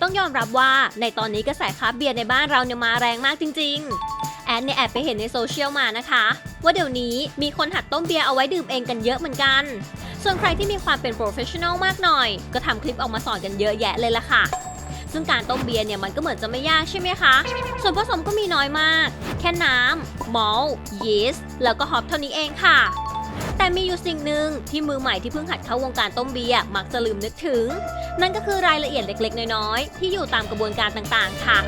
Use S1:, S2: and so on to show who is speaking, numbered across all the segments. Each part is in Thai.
S1: ต้องยอมรับว่าในตอนนี้กระแสคราฟเบียร์ในบ้านเราเนี่ยมาแรงมากจริง ๆ แอดเนี่ยแอบไปเห็นในโซเชียลมานะคะ ว่าเดี๋ยวนี้มีคนหัดต้มเบียร์เอาไว้ดื่มเองกันเยอะเหมือนกัน ส่วนใครที่มีความเป็นโปรเฟชชั่นอลมากหน่อย ก็ทำคลิปออกมาสอนกันเยอะแยะเลยล่ะค่ะ ซึ่งการต้มเบียร์เนี่ยมันก็เหมือนจะไม่ยากใช่ไหมคะ ส่วนผสมก็มีน้อยมาก แค่น้ำมอลต์ยีสต์แล้วก็ฮอปเท่านี้เองค่ะ แต่มีอยู่สิ่งหนึ่งที่มือใหม่ที่เพิ่งหัดเข้าวงการต้มเบียร์มักจะลืมนึกถึง นั่นก็คือรายละเอียดเล็กๆ น้อยๆ ที่อยู่ตามกระบวนการต่างๆ ค่ะ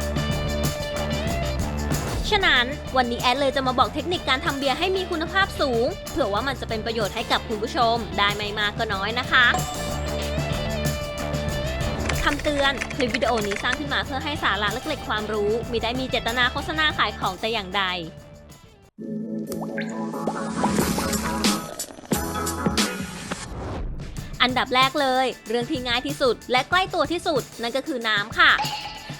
S1: ฉะนั้นวันนี้แอดเลยจะมาบอกเทคนิคการทำเบียร์ให้มีคุณภาพสูง เผื่อว่ามันจะเป็นประโยชน์ให้กับคุณผู้ชม ได้ไม่มากก็น้อยนะคะคำเตือน คลิปวิดีโอนี้สร้างขึ้นมาเพื่อให้สาระและเกล็ดความรู้มิได้มีเจตนาโฆษณาขายของแต่อย่างใด อันดับแรกเลย เรื่องที่ง่ายที่สุด และใกล้ตัวที่สุด นั่นก็คือน้ำค่ะ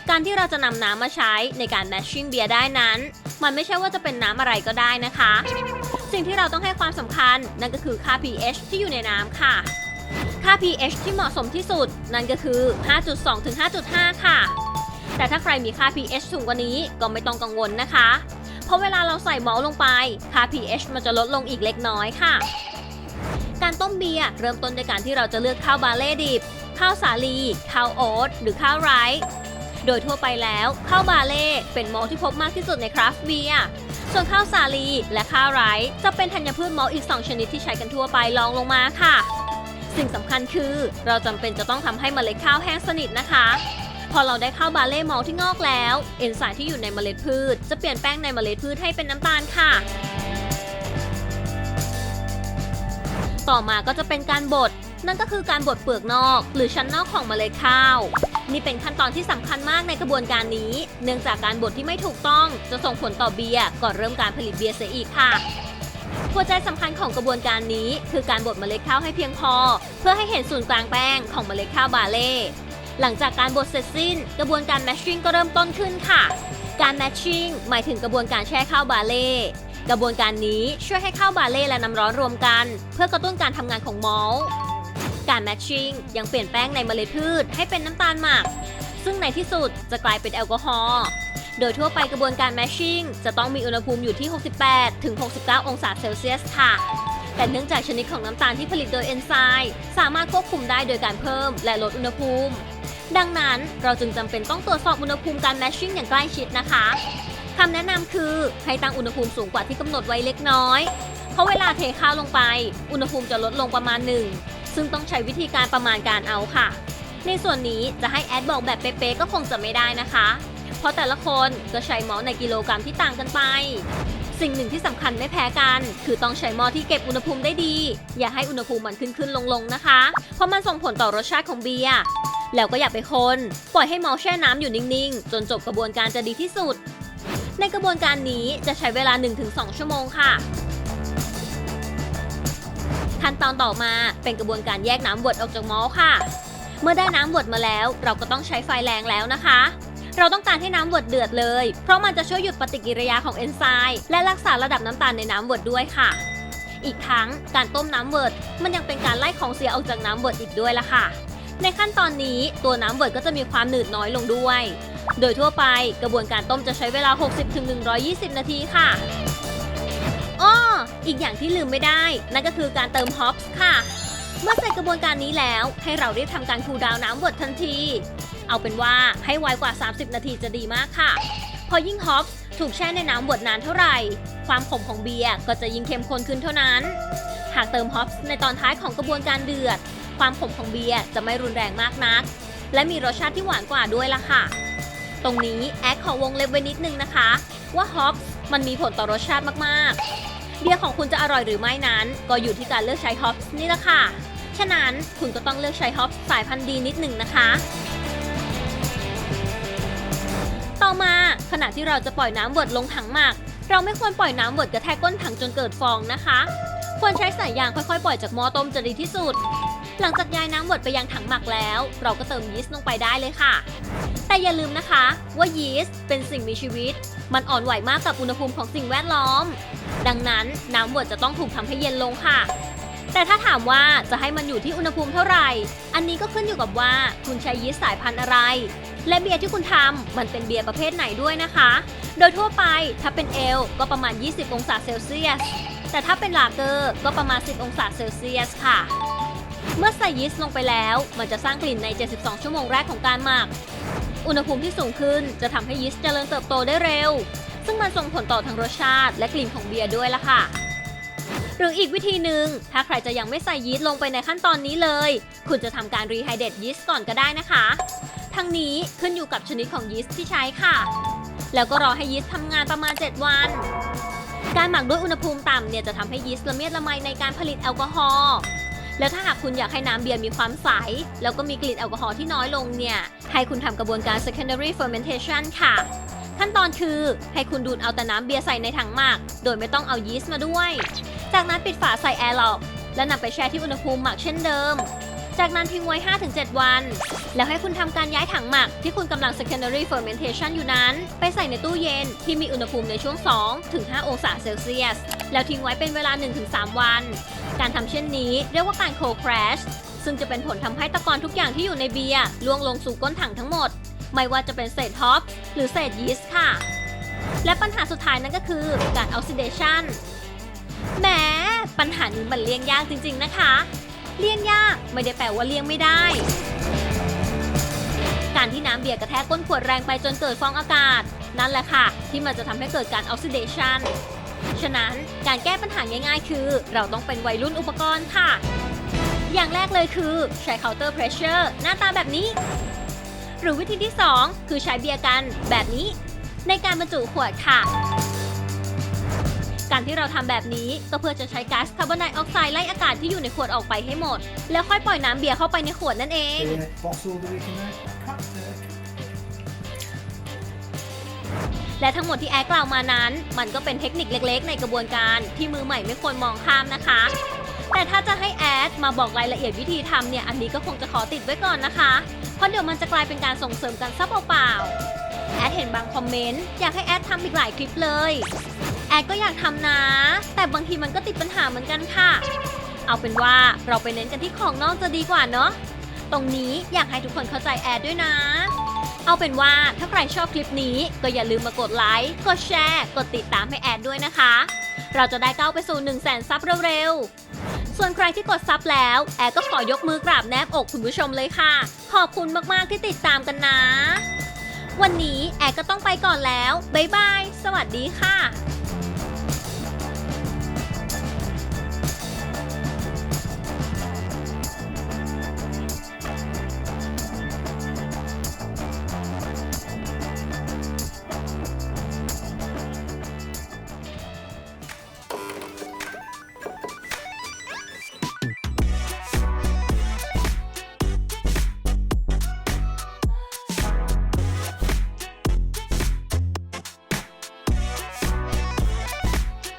S1: การที่เราจะนำน้ำมาใช้ในการแมชชิ่งเบียร์ได้นั้น มันไม่ใช่ว่าจะเป็นน้ำอะไรก็ได้นะคะ สิ่งที่เราต้องให้ความสำคัญ นั่นก็คือค่า pH ที่อยู่ในน้ำค่ะ ค่า pH ที่เหมาะสมที่สุด นั่นก็คือ 5.2 ถึง 5.5 ค่ะ แต่ถ้าใครมีค่า pH สูงกว่านี้ก็ไม่ต้องกังวลนะคะ เพราะเวลาเราใส่มอลลงไป ค่า pH มันจะลดลงอีกเล็กน้อยค่ะ การต้มเบียร์เริ่มต้นด้วยการที่เราจะเลือกข้าวบาเล่ดิบ ข้าวสาลี ข้าวโอ๊ตหรือข้าวไรซ์โดยทั่วไปแล้วข้าวบาเล่เป็นมอลที่พบมากที่สุดในคราฟต์เบียร์ส่วนข้าวสาลีและข้าวไรซ์จะเป็นธัญพืชมอลอีก 2 ชนิดที่ใช้กันทั่วไปรองลงมาค่ะ สิ่งสำคัญคือ เราจำเป็นจะต้องทำให้เมล็ดข้าวแห้งสนิทนะคะ พอเราได้ข้าวบาเล่มอลที่งอกแล้ว เอนไซม์ที่อยู่ในเมล็ดพืช จะเปลี่ยนแป้งในเมล็ดพืชให้เป็นน้ำตาลค่ะ ต่อมาก็จะเป็นการบด นั่นก็คือการบดเปลือกนอก หรือชั้นนอกของเมล็ดข้าว นี่เป็นขั้นตอนที่สำคัญมากในกระบวนการนี้ เนื่องจากการบดที่ไม่ถูกต้อง จะส่งผลต่อเบียร์ก่อนเริ่มการผลิตเบียร์เสียอีกค่ะหัวใจสำคัญของกระบวนการนี้คือการบดเมล็ดข้าวให้เพียงพอ เพื่อให้เห็นศูนย์กลางแป้งของเมล็ดข้าวบาเล่หลังจากการบดเสร็จสิ้น กระบวนการแมชชิ่งก็เริ่มต้นขึ้นค่ะ การแมชชิ่งหมายถึงกระบวนการแช่ข้าวบาเล่ กระบวนการนี้ช่วยให้ข้าวบาเล่และน้ำร้อนรวมกัน เพื่อกระตุ้นการทำงานของมอลการแมชชิ่งยังเปลี่ยนแป้งในเมล็ดพืชให้เป็นน้ำตาลหมัก ซึ่งในที่สุดจะกลายเป็นแอลกอฮอล์โดยทั่วไปกระบวนการแมชชิ่งจะต้องมีอุณหภูมิอยู่ที่ 68 ถึง 69 องศาเซลเซียสค่ะ แต่เนื่องจากชนิดของน้ำตาลที่ผลิตโดยเอนไซม์สามารถควบคุมได้โดยการเพิ่มและลดอุณหภูมิ ดังนั้นเราจึงจำเป็นต้องตรวจสอบอุณหภูมิการแมชชิ่งอย่างใกล้ชิดนะคะ คำแนะนำคือให้ตั้งอุณหภูมิสูงกว่าที่กำหนดไว้เล็กน้อย เพราะเวลาเทข้าวลงไป อุณหภูมิจะลดลงประมาณหนึ่งซึ่งต้องใช้วิธีการประมาณการเอาค่ะ ในส่วนนี้จะให้แอดบอกแบบเป๊ะๆก็คงจะไม่ได้นะคะ เพราะแต่ละคนก็ใช้หม้อในกิโลกรัมที่ต่างกันไป สิ่งหนึ่งที่สำคัญไม่แพ้กัน คือต้องใช้หม้อที่เก็บอุณหภูมิได้ดี อย่าให้อุณหภูมิมันขึ้นขึ้นลงลงนะคะ เพราะมันส่งผลต่อรสชาติของเบียร์แล้วก็อย่าไปคน ปล่อยให้หม้อแช่น้ำอยู่นิ่งๆ จนจบกระบวนการจะดีที่สุด ในกระบวนการนี้จะใช้เวลา 1-2 ชั่วโมงค่ะ ขั้นตอนต่อมาเป็นกระบวนการแยกน้ำบดออกจากมอลค่ะ เมื่อได้น้ำบดมาแล้ว เราก็ต้องใช้ไฟแรงแล้วนะคะ เราต้องการให้น้ำบดเดือดเลย เพราะมันจะช่วยหยุดปฏิกิริยาของเอนไซม์และรักษาระดับน้ำตาลในน้ำบดด้วยค่ะ อีกทั้งการต้มน้ำบดมันยังเป็นการไล่ของเสียออกจากน้ำบดอีกด้วยล่ะค่ะ ในขั้นตอนนี้ตัวน้ำบดก็จะมีความหนืดน้อยลงด้วย โดยทั่วไปกระบวนการต้มจะใช้เวลา 60-120 นาทีค่ะอ้ออีกอย่างที่ลืมไม่ได้ นั่นก็คือการเติมฮอปส์ค่ะ เมื่อเสร็จกระบวนการนี้แล้ว ให้เรารีบทำการคูลดาวน์น้ำบดทันที เอาเป็นว่าให้ไวกว่า 30 นาทีจะดีมากค่ะ พอยิ่งฮอปส์ถูกแช่ในน้ำบดนานเท่าไหร่ ความขมของเบียร์ก็จะยิ่งเข้มข้นขึ้นเท่านั้น หากเติมฮอปส์ในตอนท้ายของกระบวนการเดือด ความขมของเบียร์จะไม่รุนแรงมากนัก และมีรสชาติที่หวานกว่าด้วยล่ะค่ะ ตรงนี้แอดขอวงเล็บไว้นิดนึงนะคะ ว่าฮอปมันมีผลต่อรสชาติมากๆ เบียร์ของคุณจะอร่อยหรือไม่นั้น ก็อยู่ที่การเลือกใช้ฮอปนี่แหละค่ะ ฉะนั้นคุณก็ต้องเลือกใช้ฮอปส์สายพันธุ์ดีนิดหนึ่งนะคะ ต่อมาขณะที่เราจะปล่อยน้ำบดลงถังหมัก เราไม่ควรปล่อยน้ำบดกระแทกก้นถังจนเกิดฟองนะคะ ควรใช้สายยางค่อยๆ ปล่อยจากหม้อต้มจะดีที่สุด หลังจากย้ายน้ำบดไปยังถังหมักแล้ว เราก็เติมยีสต์ลงไปได้เลยค่ะ แต่อย่าลืมนะคะ ว่ายีสต์เป็นสิ่งมีชีวิต มันอ่อนไหวมากกับอุณหภูมิของสิ่งแวดล้อม ดังนั้นน้ำบดจะต้องถูกทำให้เย็นลงค่ะ แต่ถ้าถามว่าจะให้มันอยู่ที่อุณหภูมิเท่าไหร่ อันนี้ก็ขึ้นอยู่กับว่าคุณใช้ยีสต์สายพันธุ์อะไร และเบียร์ที่คุณทำมันเป็นเบียร์ประเภทไหนด้วยนะคะ โดยทั่วไปถ้าเป็นเอลก็ประมาณ 20 องศาเซลเซียส แต่ถ้าเป็นลาเกอร์ก็ประมาณ 10 องศาเซลเซียสค่ะ เมื่อใส่ยีสต์ลงไปแล้ว มันจะสร้างกลิ่นใน 72 ชั่วโมงแรกของการหมัก อุณหภูมิที่สูงขึ้นจะทำให้ยีสต์เจริญเติบโตได้เร็ว ซึ่งมันส่งผลต่อทั้งรสชาติและกลิ่นของเบียร์ด้วยล่ะค่ะ หรืออีกวิธีหนึ่ง ถ้าใครจะยังไม่ใส่ยีสต์ลงไปในขั้นตอนนี้เลย คุณจะทำการรีไฮเดตยีสต์ก่อนก็ได้นะคะ ทั้งนี้ขึ้นอยู่กับชนิดของยีสต์ที่ใช้ค่ะ แล้วก็รอให้ยีสต์ทำงานประมาณ 7 วันการหมักด้วยอุณหภูมิต่ำเนี่ยจะทำให้ยีสต์ละเมียดละไมในการผลิตแอลกอฮอล์ แล้วถ้าหากคุณอยากให้น้ำเบียร์มีความใส แล้วก็มีกลิ่นแอลกอฮอล์ที่น้อยลงเนี่ย ให้คุณทำกระบวนการ secondary fermentation ค่ะ ขั้นตอนคือให้คุณดูดเอาแต่น้ำเบียร์ใส่ในถังหมัก โดยไม่ต้องเอายีสต์มาด้วย จากนั้นปิดฝาใส่แอร์ล็อกและนำไปแช่ที่อุณหภูมิหมักเช่นเดิม จากนั้นทิ้งไว้ 5-7 วัน แล้วให้คุณทำการย้ายถังหมักที่คุณกำลัง secondary fermentation อยู่นั้น ไปใส่ในตู้เย็นที่มีอุณหภูมิในช่วง 2-5 องศาเซลเซียส แล้วทิ้งไว้เป็นเวลา 1-3 วัน การทำเช่นนี้เรียกว่าการ cold crash ซึ่งจะเป็นผลทำให้ตะกอนทุกอย่างที่อยู่ในเบียร์ล่วงลงสู่ก้นถังทั้งหมด ไม่ว่าจะเป็นเศษท็อปหรือเศษยีสต์ค่ะ และปัญหาสุดท้ายนั่นก็คือการ oxidation แหมปัญหานี้มันเลี่ยงยากจริง ๆ นะคะ เลี่ยงยากไม่ได้แปลว่าเลี่ยงไม่ได้ การที่น้ำเบียร์กระแทกก้นขวดแรงไปจนเกิดฟองอากาศ นั่นแหละค่ะ ที่มันจะทำให้เกิดการ oxidation ฉะนั้นการแก้ปัญหาง่ายๆ คือ เราต้องเป็นวัยรุ่นอุปกรณ์ค่ะ อย่างแรกเลยคือใช้ counter pressure หน้าตาแบบนี้ หรือวิธีที่ 2 คือใช้เบียร์กันแบบนี้ ในการบรรจุขวดค่ะ การที่เราทำแบบนี้ก็เพื่อจะใช้ก๊าซคาร์บอนไดออกไซด์ไล่อากาศที่อยู่ในขวดออกไปให้หมด แล้วค่อยปล่อยน้ำเบียร์เข้าไปในขวดนั่นเอง และทั้งหมดที่แอดกล่าวมานั้น มันก็เป็นเทคนิคเล็กๆ ในกระบวนการที่มือใหม่ไม่ควรมองข้ามนะคะ แต่ถ้าจะให้แอดมาบอกรายละเอียดวิธีทำเนี่ยอันนี้ก็คงจะขอติดไว้ก่อนนะคะ เพราะเดี๋ยวมันจะกลายเป็นการส่งเสริมกันซับเปล่าๆแอดเห็นบางคอมเมนต์อยากให้แอดทำอีกหลายคลิปเลย ดก็อยากทำนะ แต่บางทีมันก็ติดปัญหาเหมือนกันค่ะ เอาเป็นว่าเราไปเน้นกันที่ของนอกจะดีกว่าเนาะตรงนี้อยากให้ทุกคนเข้าใจแอดด้วยนะ เอาเป็นว่าถ้าใครชอบคลิปนี้ก็อย่าลืมมากดไลค์ กดแชร์ กดติดตามให้แอดด้วยนะคะ เราจะได้ก้าวไปสู่1 0 0 0 0แสนซับเร็วๆ ส่วนใครที่กดซับแล้ว แอดก็ขอยกมือกราบแนบอกคุณผู้ชมเลยค่ะ ขอบคุณมากๆที่ติดตามกันนะ วันนี้แอดก็ต้องไปก่อนแล้ว บ๊ายบาย สวัสดีค่ะ